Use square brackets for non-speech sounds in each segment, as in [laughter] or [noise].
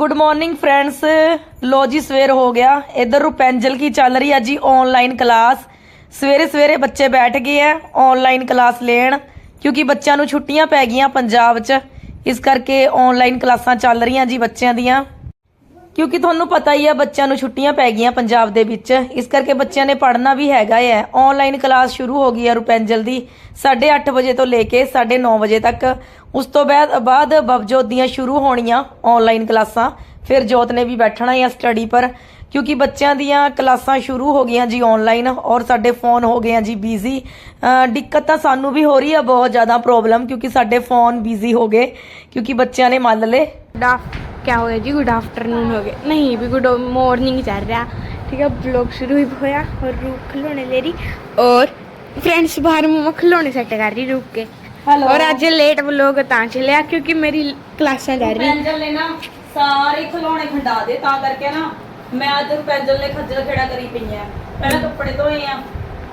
Good morning friends ਲੋ ਜੀ, ਸਵੇਰ ਹੋ ਗਿਆ। ਇਧਰ ਰੁਪੈਂਜਲ ਕੀ ਚੱਲ ਰਹੀ ਹੈ ਜੀ? ਆਨਲਾਈਨ ਕਲਾਸ ਸਵੇਰੇ ਸਵੇਰੇ ਬੱਚੇ ਬੈਠ ਗਏ ਆ ਆਨਲਾਈਨ ਕਲਾਸ ਲੈਣ, ਕਿਉਂਕਿ ਬੱਚਿਆਂ ਨੂੰ ਛੁੱਟੀਆਂ ਪੈ ਗਈਆਂ ਪੰਜਾਬ 'ਚ। ਇਸ ਕਰਕੇ ਆਨਲਾਈਨ ਕਲਾਸਾਂ ਚੱਲ ਰਹੀਆਂ ਜੀ ਬੱਚਿਆਂ ਦੀਆਂ। ਕਿਉਂਕਿ ਤੁਹਾਨੂੰ ਪਤਾ ਹੀ ਆ, ਬੱਚਿਆਂ ਨੂੰ ਛੁੱਟੀਆਂ ਪੈ ਗਈਆਂ ਪੰਜਾਬ ਦੇ ਵਿੱਚ। ਇਸ ਕਰਕੇ ਬੱਚਿਆਂ ਨੇ ਪੜ੍ਹਨਾ ਵੀ ਹੈਗਾ ਹੈ ਆਨਲਾਈਨ ਕਲਾਸ ਸ਼ੁਰੂ ਹੋ ਗਈ ਹੈ ਰੁਪੈਂਜਲ ਦੀ 8:30 ਵਜੇ ਤੋਂ ਲੈ ਕੇ 9:30 ਵਜੇ ਤੱਕ। ਉਸ ਤੋਂ ਬਾਅਦ ਬਾਅਦ ਬਵਜੋਤ ਦੀਆਂ ਸ਼ੁਰੂ ਹੋਣੀਆਂ ਆਨਲਾਈਨ ਕਲਾਸਾਂ। ਫਿਰ ਜੋਤ ਨੇ ਵੀ ਬੈਠਣਾ ਹੈ ਸਟੱਡੀ ਪਰ, ਕਿਉਂਕਿ ਬੱਚਿਆਂ ਦੀਆਂ ਕਲਾਸਾਂ ਸ਼ੁਰੂ ਹੋ ਗਈਆਂ ਜੀ ਆਨਲਾਈਨ ਔਰ ਸਾਡੇ ਫੋਨ ਹੋ ਗਏ ਆ ਜੀ ਬਿਜ਼ੀ ਦਿੱਕਤ ਤਾਂ ਸਾਨੂੰ ਵੀ ਹੋ ਰਹੀ ਆ, ਬਹੁਤ ਜ਼ਿਆਦਾ ਪ੍ਰੋਬਲਮ ਕਿਉਂਕਿ ਸਾਡੇ ਫੋਨ ਬਿਜ਼ੀ ਹੋ ਗਏ, ਕਿਉਂਕਿ ਬੱਚਿਆਂ ਨੇ ਮੰਨ ਲਏ। ਡਾ क्या हो गया जी? गुड आफ्टरनून हो गया। नहीं भी गुड मॉर्निंग चल रहा। ठीक है ब्लॉग शुरू ही होया और रूप खिलौने ले रही। और फ्रेंड्स बाहर मम्मा खिलौने सेट कर रही रूप के। Hello. और आज लेट ब्लॉग ता चलिया क्योंकि मेरी क्लासा जा रही। सारे खिलौने खंडा दे ता करके ना मैं आज पैंजल ने खज्जल खेड़ा करी पई है पहले कपड़े धोए हैं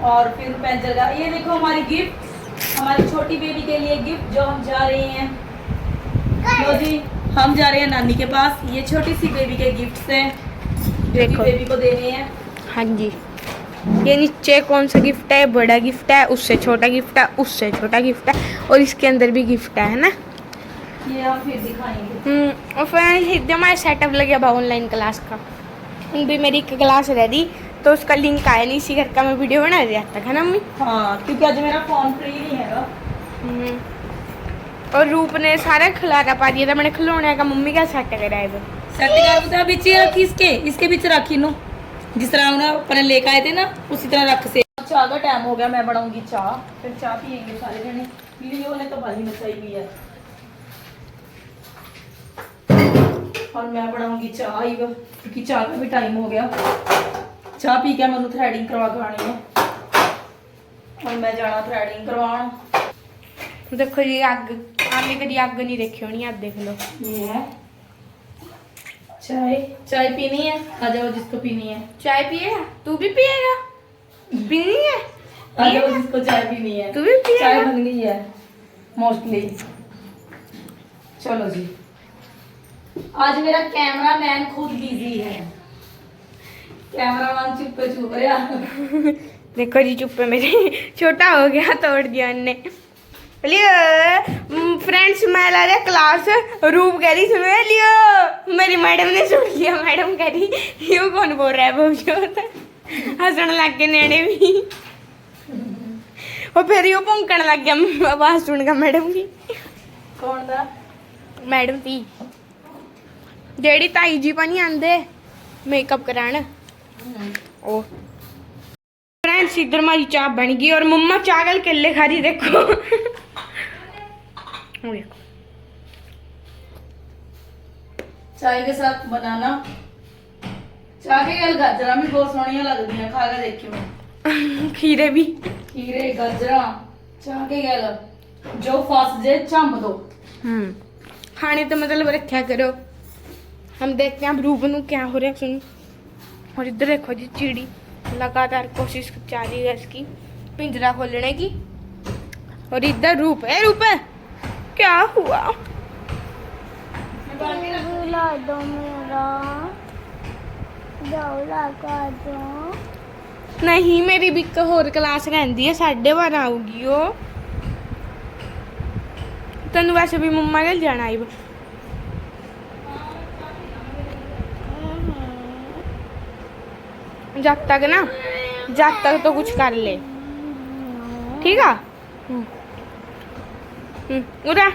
और फिर पैंजल का ये देखो हमारी गिफ्ट हमारी छोटी बेबी के लिए गिफ्ट जो हम जा रहे हैं। लो जी। हम जा रहे हैं नानी के पास। ये छोटी सी बेबी के गिफ्ट्स हैं देखो। बेबी को देने हैं। हाँ जी। ये नीचे कौन सा गिफ्ट है? बड़ा गिफ्ट है उससे छोटा गिफ्ट है उससे छोटा गिफ्ट है और इसके अंदर भी गिफ्ट है ना? ये हम फिर दिखाएँगे। हम्म, और फ्रेंड्स एकदम सेटअप लग गया ऑनलाइन क्लास का। भी मेरी एक क्लास रह दी तो उसका लिंक आया नहीं इसी करके मैं वीडियो बना रही तक है ना मम्मी? हाँ क्योंकि आज मेरा फ़ोन फ्री नहीं है। हम्म, और रूप ने सारा खिलारा पा दिया था मैंने खिलौने का मम्मी का सेट करा है वो सेट कर बता बीच ही रखी इसके इसके बीच रखी नु जिस तरह उन्हें अपने लेकर आए थे ना उसी तरह रख से चाह का टाइम हो गया मैं बनाऊंगी चाह फिर चाह पियेंगे सारे जने लियो ने तो बाली मचाई हुई है और मैं बनाऊंगी चाह ही वो, क्योंकि चाह का भी टाइम हो गया चाह पी के मैं थ्रेडिंग करवा के आनी है और मैं जाना थ्रेडिंग करवान देखो आने कभी अग नहीं देखी होनी आप देख लो। चाय। चाय पीनी है? आ जाओ जिसको पीनी है। चाय पिएगा तू भी पिएगा? पीनी है? आ जाओ जिसको चाय पीनी है। तू भी पिएगा? चाय बन गई है मोस्टली चलो जी। आज मेरा कैमरामैन खुद बिज़ी है। कैमरामैन चुप चुप रहा [laughs] देखो जी चुप है मेरे छोटा हो गया तोड़ दिया उनने लियो फ्रेंड्स मैं ला रहा क्लास रूप कह रही सुनो ए, लियो मेरी मैडम ने सुन लिया मैडम कह रही यो कौन बोल रहा है बहुत हंसने लग गए नेड़े भी और फिर यो भौंकण लग गया आवाज सुन के मैडम की कौन था मैडम थी जेड़ी ताई जी पानी आंदे मेकअप करान ओ फ्रेंड्स इधर हमारी चाय बन गई और मम्मा चाय कल केले खा रही देखो वो देखो चाय के साथ बनाना चाय के गल गाजरा भी बहुत सोहनिया लगदी हैं खा के देखियो खीरे भी खीरे गाजरा चाह के गल जो फस जे चंब दो हम्म खाने तो मतलब रखा करो हम देखते हैं अब रूप नु क्या हो रहा है सुन और इधर देखो जी चिड़ी लगातार कोशिश जारी है इसकी पिंजरा खोलने की और इधर रूप है रूप है क्या हुआ ला दो मेरा दौला कर दो ਨਹੀਂ ਮੇਰੀ ਵੀ ਇੱਕ ਹੋਰ ਕਲਾਸ ਰਹਿੰਦੀ ਹੈ 12:30 ਆਊਗੀ ਉਹ ਤੈਨੂੰ ਵੈਸੇ ਵੀ ਮੰਮਾ ਨਾਲ ਜਾਣਾ ਆਈ जब तक ना जब तक तो कुछ कर ले ठीक है हम्म हम्म, उड़ा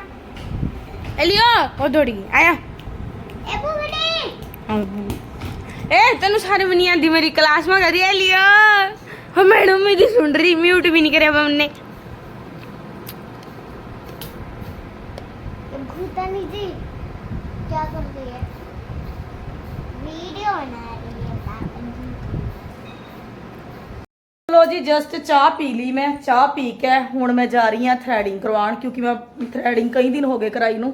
एलियो वो दौड़ गई आया ए बुगड़ी ए तेन सारे बनी आंदी मेरी क्लास में करी एलियो हाँ मैडम मेरी सुन रही म्यूट भी नहीं करे हमने भूतनी जी क्या कर रही है ਲੋ ਜੀ ਜਸਟ ਚਾਹ ਪੀ ਲਈ ਮੈਂ, ਚਾਹ ਪੀ ਕੇ ਹੁਣ ਮੈਂ ਜਾ ਰਹੀ ਹਾਂ ਥ੍ਰੈਡਿੰਗ ਕਰਵਾਉਣ, ਕਿਉਂਕਿ ਮੈਂ ਥ੍ਰੈਡਿੰਗ ਕਈ ਦਿਨ ਹੋ ਗਏ ਕਰਾਈ ਨੂੰ।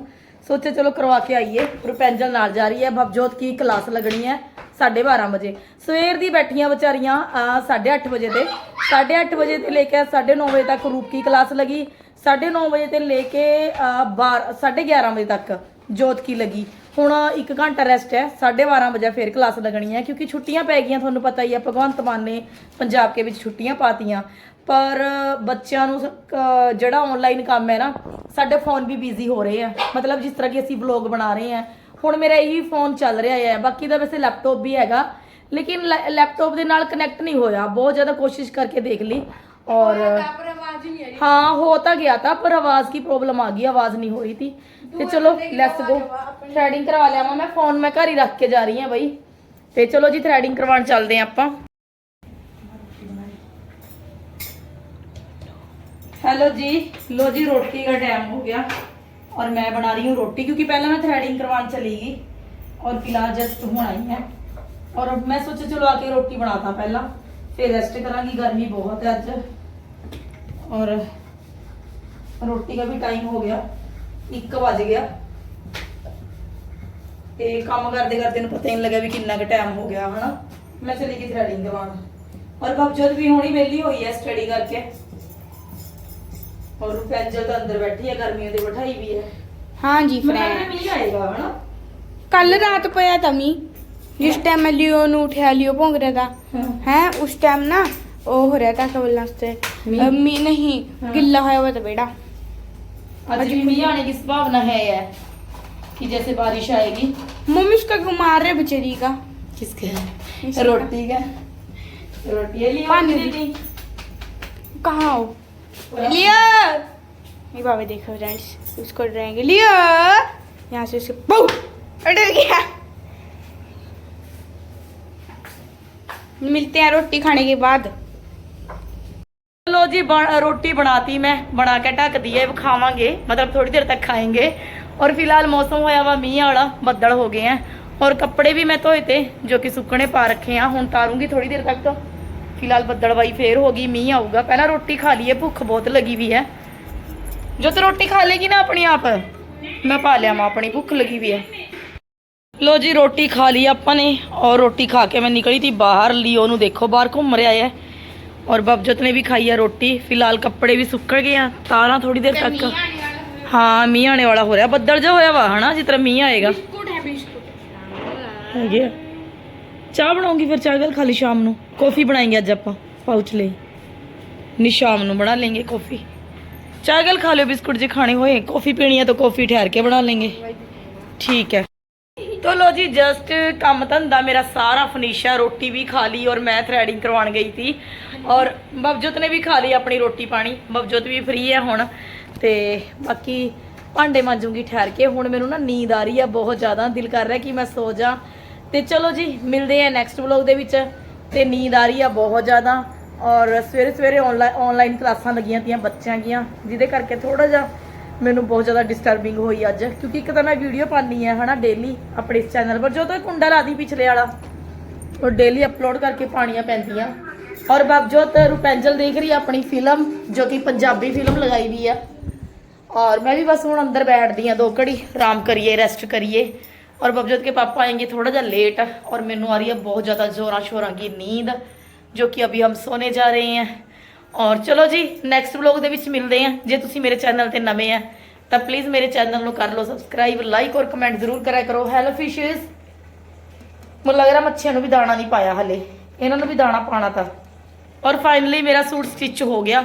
ਸੋਚਿਆ ਚਲੋ ਕਰਵਾ ਕੇ ਆਈਏ ਰੁਪੈਂਜਲ ਨਾਲ ਜਾ ਰਹੀ ਹੈ। ਭਵਜੋਤ ਕੀ ਕਲਾਸ ਲੱਗਣੀ ਹੈ? 12:30 ਵਜੇ। ਸਵੇਰ ਦੀ ਬੈਠੀਆਂ ਵਿਚਾਰੀਆਂ 8:30 ਵਜੇ ਤੇ 8:30 ਵਜੇ ਤੇ ਲੈ ਕੇ 9:30 ਵਜੇ ਤੱਕ ਰੂਪ ਕੀ ਕਲਾਸ ਲੱਗੀ? 9:30 ਵਜੇ ਤੇ ਲੈ ਕੇ 12 11:30 ਵਜੇ ਤੱਕ ਜੋਤ ਕੀ ਲੱਗੀ? ਹੁਣ 1 ਘੰਟਾ ਰੈਸਟ ਹੈ 12:30 ਵਜੇ ਫੇਰ ਕਲਾਸ ਲੱਗਣੀ ਹੈ ਕਿਉਂਕਿ ਛੁੱਟੀਆਂ ਪੈ ਗਈਆਂ ਤੁਹਾਨੂੰ ਪਤਾ ਹੀ ਹੈ ਭਗਵੰਤ ਮਾਨ ਨੇ ਪੰਜਾਬ ਕੇ ਵਿੱਚ ਛੁੱਟੀਆਂ ਪਾਤੀਆਂ। ਪਰ ਬੱਚਿਆਂ ਨੂੰ ਜਿਹੜਾ ਆਨਲਾਈਨ ਕੰਮ ਹੈ ਨਾ ਸਾਡੇ ਫੋਨ ਵੀ ਬਿਜ਼ੀ ਹੋ ਰਹੇ ਆ। ਮਤਲਬ ਜਿਸ ਤਰ੍ਹਾਂ ਕਿ ਅਸੀਂ ਵਲੌਗ ਬਣਾ ਰਹੇ ਆ ਹੁਣ ਮੇਰਾ ਇਹੀ ਫੋਨ ਚੱਲ ਰਿਹਾ ਹੈ ਬਾਕੀ ਦਾ ਵੈਸੇ ਲੈਪਟਾਪ ਵੀ ਹੈਗਾ ਲੇਕਿਨ ਲੈਪਟਾਪ ਦੇ ਨਾਲ ਕਨੈਕਟ ਨਹੀਂ ਹੋਇਆ। ਬਹੁਤ ਜ਼ਿਆਦਾ ਕੋਸ਼ਿਸ਼ ਕਰਕੇ ਦੇਖ ਲਈ ਔਰ ਹਾਂ ਹੋ ਤਾਂ ਗਿਆ ਤਾਂ ਪਰ ਆਵਾਜ਼ ਕੀ ਪ੍ਰੋਬਲਮ ਆ ਗਈ ਆਵਾਜ਼ ਨਹੀਂ ਹੋ ਰਹੀ ਸੀ गई आवाज नहीं हो रही थी ਤੇ ਚਲੋ ਲੈਟਸ ਗੋ ਥ੍ਰੈਡਿੰਗ ਕਰਵਾ ਲਿਆਵਾਂ ਮੈਂ ਫੋਨ ਮੈਂ ਘਰ ਹੀ ਰੱਖ ਕੇ ਜਾ ਰਹੀ ਹਾਂ ਬਈ ਤੇ ਚਲੋ ਜੀ ਥ੍ਰੈਡਿੰਗ ਕਰਵਾਉਣ ਚੱਲਦੇ ਆਂ ਆਪਾਂ हेलो जी लो जी रोटी का टाइम हो गया और मैं बना रही हूँ रोटी क्योंकि पहले मैं थ्रेडिंग करवाने चली गई और फिलहाल जस्ट हूँ आई है और अब मैं सोचा चलो आके रोटी बनाता पहला फिर रेस्ट करांगी गर्मी बहुत है अज और ਰੋਟੀ ਦਾ ਵੀ ਟਾਈਮ ਹੋ ਗਿਆ ਇੱਕ ਵੱਜ ਗਿਆ। ਤੇ ਕੰਮ ਕਰਦੇ ਕਰਦੇ ਨੂੰ ਪਤਾ ਨਹੀਂ ਲੱਗਾ ਵੀ ਕਿੰਨਾ ਕੁ ਟਾਈਮ ਹੋ ਗਿਆ ਹਨਾ। ਮੈਂ ਚਲੀ ਗਈ ਥਰੈਡਿੰਗ ਦਵਾਉਣ ਔਰ ਬਬਜੋਤ ਵੀ ਹੁਣੀ ਵਿਹਲੀ ਹੋਈ ਹੈ ਸਟੱਡੀ ਕਰਕੇ। ਔਰ ਰੁਪੈਂਜਲ ਤਾਂ ਅੰਦਰ ਬੈਠੀ ਹੈ ਗਰਮੀਆਂ ਦੇ ਬਿਠਾਈ ਵੀ ਹੈ ਹਾਂਜੀ ਫਰੈਂਡ ਮਿਲ ਜਾਏਗਾ ਹਨਾ। ਕੱਲ ਰਾਤ ਪਿਆ ਤਮੀ ਜਿਸ ਟਾਈਮ ਮੈਂ ਲਿਓ ਨੂੰ ਉਠਿਆ ਲਿਓ ਭੌਂਗ ਰਿਹਾ ਤਾ। ਹੈ। ਉਸ ਟਾਈਮ ਨਾ ਉਹ ਹੋ ਰਿਹਾ ਤਾ ਕਬਲਾਂ ਵਾਸਤੇ। ਮੀ ਨਹੀਂ ਗਿੱਲਾ ਹੋਇਆ ਹੋਇਆ ਤਾ भी आने की संभावना है कि जैसे बारिश आएगी। मम्मी रहे बेचारी का। किसके? रोटी का। रोटी। दी। कहाँ हो? लियो! ये बाबा देखो फ्रेंड्स उसको लियो! यहाँ से डर गया। मिलते हैं रोटी खाने के बाद। ਜੀ ਰੋਟੀ ਬਣਾਤੀ ਮੈਂ, ਬਣਾ ਕੇ ਢੱਕ ਦਈ ਹੈ ਖਾਵਾਂਗੇ ਮਤਲਬ ਥੋੜੀ ਦੇਰ ਤੱਕ ਖਾਏਂਗੇ। ਔਰ ਫਿਲਹਾਲ ਮੌਸਮ ਹੋਇਆ ਵਾ ਮੀਂਹ ਵਾਲਾ, ਬੱਦਲ ਹੋ ਗਏ ਆ। ਔਰ ਕੱਪੜੇ ਵੀ ਮੈਂ ਧੋਏ ਤੇ, ਜੋ ਕਿ ਸੁੱਕਣੇ ਪਾ ਰੱਖੇ ਆ। ਹੁਣ ਤਾਰੂੰਗੀ ਥੋੜੀ ਦੇਰ ਤੱਕ ਤਾਂ। ਫਿਲਹਾਲ ਬੱਦਲਵਾਈ ਫੇਰ ਹੋ ਗਈ, ਮੀਂਹ ਆਊਗਾ। ਪਹਿਲਾਂ ਰੋਟੀ ਖਾ ਲਈਏ, ਭੁੱਖ ਬਹੁਤ ਲੱਗੀ ਵੀ ਹੈ। ਜੋ ਤੇ ਰੋਟੀ ਖਾ ਲੇਗੀ ਨਾ ਆਪਣੀ ਆਪ, ਮੈਂ ਪਾ ਲਿਆ ਮਾਂ ਆਪਣੀ, ਭੁੱਖ ਲੱਗੀ ਵੀ ਹੈ। ਲੋ ਜੀ, ਰੋਟੀ ਖਾ ਲਈ ਆਪਾਂ ਨੇ। ਔਰ ਰੋਟੀ ਖਾ ਕੇ ਮੈਂ ਨਿਕਲੀ ਤੀ ਬਾਹਰ ਲਈ ਉਹਨੂੰ ਦੇਖੋ, ਬਾਹਰ ਘੁੰਮ ਰਿਹਾ ਹੈ। ਔਰ ਬਬਜਤ ਨੇ ਵੀ ਖਾਈ ਹੈ ਰੋਟੀ ਫਿਲਹਾਲ ਕੱਪੜੇ ਵੀ ਸੁੱਕ ਗਏ ਆ ਤਾਰਾਂ ਥੋੜੀ ਦੇਰ ਤੱਕ ਹਾਂ ਮੀਂਹ ਆਣੇ ਵਾਲਾ ਹੋ ਰਿਹਾ ਬੱਦਲ ਜਿਹਾ ਹੋਇਆ ਵਾ ਹਨਾ ਜਿਸ ਤਰ੍ਹਾਂ ਮੀਂਹ ਆਏਗਾ बिस्कुट है बिस्कुट ਹੈਗੇ ਆ। ਚਾਹ ਬਣਾਉਂਗੀ ਫਿਰ ਚਾਹ ਗੱਲ ਖਾਲੀ ਸ਼ਾਮ ਨੂੰ ਕੌਫੀ ਬਣਾਏਂਗੇ ਅੱਜ ਆਪਾਂ ਪਾਉਚ ਲਈ ਨਹੀਂ ਸ਼ਾਮ ਨੂੰ ਬਣਾ लेंगे ਕੌਫੀ ਚਾਹ ਗੱਲ ਖਾ ਲਿਓ ਬਿਸਕੁਟ ਜੇ ਖਾਣੇ ਹੋਏ ਕੌਫੀ ਪੀਣੀ ਹੈ ਤਾਂ ਕੌਫੀ ਠਹਿਰ ਕੇ ਬਣਾ लेंगे ਠੀਕ ਹੈ ਲੋ ਜੀ ਜਸਟ ਕੰਮ ਧੰਦਾ ਮੇਰਾ ਸਾਰਾ ਫਨੀਸ਼ਾ ਰੋਟੀ ਵੀ ਖਾ ਲਈ ਔਰ ਮੈਂ ਥਰੈਡਿੰਗ ਕਰਵਾਉਣ ਗਈ ਸੀ। ਔਰ ਬਵਜੋਤ ਨੇ ਵੀ ਖਾ ਲਈ ਆਪਣੀ ਰੋਟੀ ਪਾਣੀ। ਬਵਜੋਤ ਵੀ ਫ੍ਰੀ ਹੈ ਹੁਣ। ਤੇ ਬਾਕੀ ਭਾਂਡੇ ਮਾਂਜੂਗੀ ਠਹਿਰ ਕੇ। ਹੁਣ ਮੈਨੂੰ ਨਾ ਨੀਂਦ ਆ ਰਹੀ ਆ, ਬਹੁਤ ਜ਼ਿਆਦਾ। ਦਿਲ ਕਰ ਰਿਹਾ ਕਿ ਮੈਂ ਸੋ ਜਾ। ਤੇ ਚਲੋ ਜੀ, ਮਿਲਦੇ ਆ ਨੈਕਸਟ ਵਲੌਗ ਦੇ ਵਿੱਚ। ਤੇ ਨੀਂਦ ਆ ਰਹੀ ਆ ਬਹੁਤ ਜ਼ਿਆਦਾ। ਔਰ ਸਵੇਰੇ ਸਵੇਰੇ ਆਨਲਾਈਨ ਆਨਲਾਈਨ ਕਲਾਸਾਂ ਲੱਗੀਆਂ ਤੀਆਂ ਬੱਚਿਆਂ ਦੀਆਂ, ਜਿਹਦੇ ਕਰਕੇ ਥੋੜਾ ਜਿਹਾ ਮੈਨੂੰ ਬਹੁਤ ਜ਼ਿਆਦਾ ਡਿਸਟਰਬਿੰਗ ਹੋਈ ਅੱਜ ਕਿਉਂਕਿ ਇੱਕ ਤਾਂ ਮੈਂ ਵੀਡੀਓ ਪਾਣੀ ਹੈ ਹਨਾ ਡੇਲੀ ਆਪਣੇ ਇਸ ਚੈਨਲ ਪਰ ਜਦੋਂ ਇਹ ਕੁੰਡਾ ਲਾਦੀ ਪਿਛਲੇ ਵਾਲਾ ਉਹ ਡੇਲੀ ਅਪਲੋਡ ਕਰਕੇ ਪਾਣੀਆਂ ਪੈਂਦੀਆਂ ਔਰ ਬਬਜੋਤ ਰੁਪੈਂਜਲ ਦੇਖ ਰਹੀ ਹੈ ਆਪਣੀ ਫਿਲਮ ਜੋ ਕਿ ਪੰਜਾਬੀ ਫਿਲਮ ਲਗਾਈ ਵੀ ਆ और मैं भी बस हूँ अंदर बैठ दी दो घड़ी आराम करिए रेस्ट करिए और बबजोत के पापा आएंगे थोड़ा जा लेट और मैनू आ रही है बहुत ज़्यादा जोरा शोरा की नींद जो कि अभी हम सोने जा रहे हैं ਔਰ ਚਲੋ ਜੀ ਨੈਕਸਟ ਵਲੋਗ ਦੇ ਵਿੱਚ ਮਿਲਦੇ ਆ ਜੇ ਤੁਸੀਂ ਮੇਰੇ ਚੈਨਲ ਤੇ ਨਵੇਂ ਆ, ਤਾਂ ਪਲੀਜ਼ ਮੇਰੇ ਚੈਨਲ ਨੂੰ ਕਰ ਲਓ ਸਬਸਕ੍ਰਾਈਬ ਲਾਈਕ ਔਰ ਕਮੈਂਟ ਜ਼ਰੂਰ ਕਰਿਆ ਕਰੋ। ਹੈਲੋ ਫਿਸ਼ਸ ਮੈਨੂੰ ਲੱਗ ਰਿਹਾ ਮੱਛੀਆਂ ਨੂੰ ਵੀ ਦਾਣਾ ਨਹੀਂ ਪਾਇਆ ਹਲੇ। ਇਹਨਾਂ ਨੂੰ ਵੀ ਦਾਣਾ ਪਾਣਾ ਤਾਂ। ਔਰ ਫਾਈਨਲੀ ਮੇਰਾ ਸੂਟ ਸਟਿਚ ਹੋ ਗਿਆ,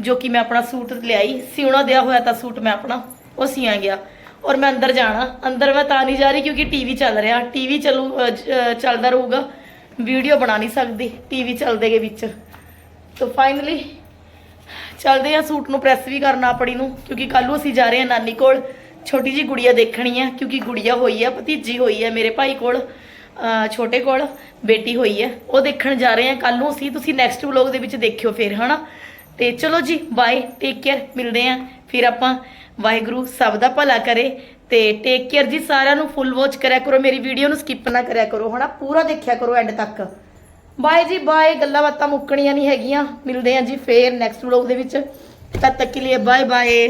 ਜੋ ਕਿ ਮੈਂ ਆਪਣਾ ਸੂਟ ਲਿਆਈ। ਸਿਉਣਾ ਦਿਆ ਹੋਇਆ ਤਾਂ ਸੂਟ ਮੈਂ ਆਪਣਾ, ਉਹ ਸਿਆ ਗਿਆ। ਔਰ ਮੈਂ ਅੰਦਰ ਜਾਣਾ। ਅੰਦਰ ਮੈਂ ਤਾਂ ਨਹੀਂ ਜਾ ਰਹੀ ਕਿਉਂਕਿ ਟੀਵੀ ਚੱਲ ਰਿਹਾ। ਟੀਵੀ ਚੱਲੂ ਚੱਲਦਾ ਰਹੂਗਾ। ਵੀਡੀਓ ਬਣਾ ਨਹੀਂ ਸਕਦੀ। ਟੀਵੀ ਚੱਲਦੇ ਦੇ ਵਿੱਚ। ਤਾਂ ਫਾਈਨਲੀ ਚੱਲਦੇ ਆ ਸੂਟ ਨੂੰ ਪ੍ਰੈਸ ਵੀ ਕਰਨਾ ਆਪਣੀ ਨੂੰ, ਕਿਉਂਕਿ ਕੱਲ ਨੂੰ ਅਸੀਂ ਜਾ ਰਹੇ ਹਾਂ ਨਾਨੀ ਕੋਲ। ਛੋਟੀ ਜੀ ਗੁੜੀਆ ਦੇਖਣੀ ਹੈ, ਕਿਉਂਕਿ ਗੁੜੀਆ ਹੋਈ ਹੈ, ਭਤੀਜੀ ਹੋਈ ਹੈ ਮੇਰੇ ਭਾਈ ਕੋਲ ਛੋਟੇ ਕੋਲ, ਬੇਟੀ ਹੋਈ ਹੈ। ਉਹ ਦੇਖਣ ਜਾ ਰਹੇ ਹਾਂ ਕੱਲ ਨੂੰ ਅਸੀਂ, ਤੁਸੀਂ ਨੈਕਸਟ ਵਲੌਗ ਦੇ ਵਿੱਚ ਦੇਖਿਓ ਫਿਰ, ਹਨਾ? ਤੇ ਚਲੋ ਜੀ ਬਾਏ ਟੇਕ ਕੇਅਰ ਮਿਲਦੇ ਆਂ ਫਿਰ ਆਪਾਂ ਵਾਹਿਗੁਰੂ ਸਭ ਦਾ ਭਲਾ ਕਰੇ ਤੇ ਟੇਕ ਕੇਅਰ ਜੀ ਸਾਰਿਆਂ ਨੂੰ ਫੁੱਲ ਵਾਚ ਕਰਿਆ ਕਰੋ, ਮੇਰੀ ਵੀਡੀਓ ਨੂੰ ਸਕਿਪ ਨਾ ਕਰਿਆ ਕਰੋ, ਹਨਾ? ਪੂਰਾ ਦੇਖਿਆ ਕਰੋ ਐਂਡ ਤੱਕ। ਬਾਏ ਜੀ, ਬਾਏ। ਗੱਲਾਂ ਬਾਤਾਂ ਮੁੱਕਣੀਆਂ ਨਹੀਂ ਹੈਗੀਆਂ। ਮਿਲਦੇ ਆ ਜੀ ਫੇਰ ਨੈਕਸਟ ਵਲੌਗ ਦੇ ਵਿੱਚ। ਤਦ ਤੱਕ ਕੇ ਲਈ ਬਾਏ ਬਾਏ